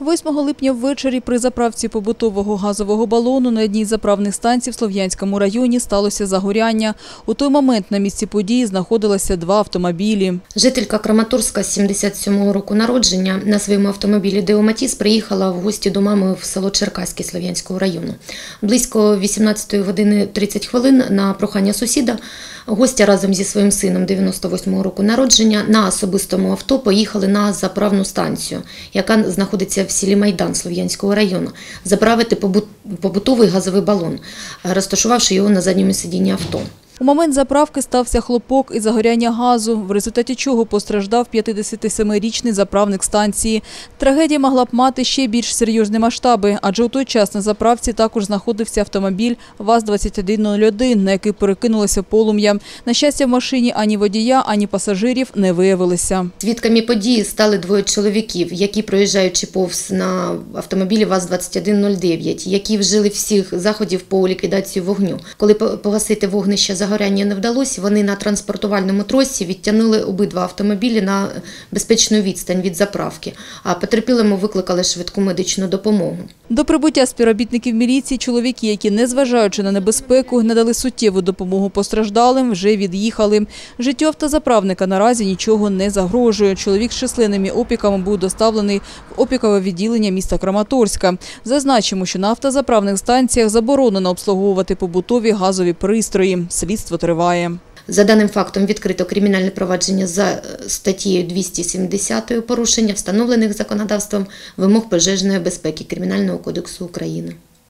8 липня ввечері при заправці побутового газового балону на одній з заправних станцій в Слов'янському районі сталося загоряння. У той момент на місці події знаходилося два автомобілі. Жителька Краматорська з 77-го року народження на своєму автомобілі Део Матіс приїхала в гості до мами в село Черкаське Слов'янського району. Близько 18 години 30 хвилин на прохання сусіда гостя разом зі своїм сином 98-го року народження на особистому авто поїхали на заправну станцію, яка знаходиться в селі Майдан Слов'янського району, заправити побут- побутовий газовий балон, розташувавши його на задньому сидінні авто. У момент заправки стався хлопок і загоряння газу, в результаті чого постраждав 57-річний заправник станції. Трагедія могла б мати ще більш серйозні масштаби, адже у той час на заправці також знаходився автомобіль ВАЗ-2101, на який перекинулося полум'я. На щастя, в машині ані водія, ані пасажирів не виявилося. Свідками події стали двоє чоловіків, які проїжджаючи повз на автомобілі ВАЗ-2109, які вжили всіх заходів по ліквідації вогню. Коли по- погасити вогнище загоряння не вдалося, вони на транспортувальному тросі відтягнули обидва автомобілі на безпечну відстань від заправки, а потерпілому викликали швидку медичну допомогу. До прибуття співробітників міліції чоловіки, які, незважаючи на небезпеку, надали суттєву допомогу постраждалим, вже від'їхали. Життю автозаправника наразі нічого не загрожує. Чоловік з численними опіками був доставлений в опікове відділення міста Краматорська. Зазначимо, що на автозаправних станціях заборонено обслуговувати побутові газові пристрої. Слідство триває. За даним фактом відкрито кримінальне провадження за е, статтею 270 порушення встановлених законодавством вимог пожежної безпеки Кримінального кодексу України.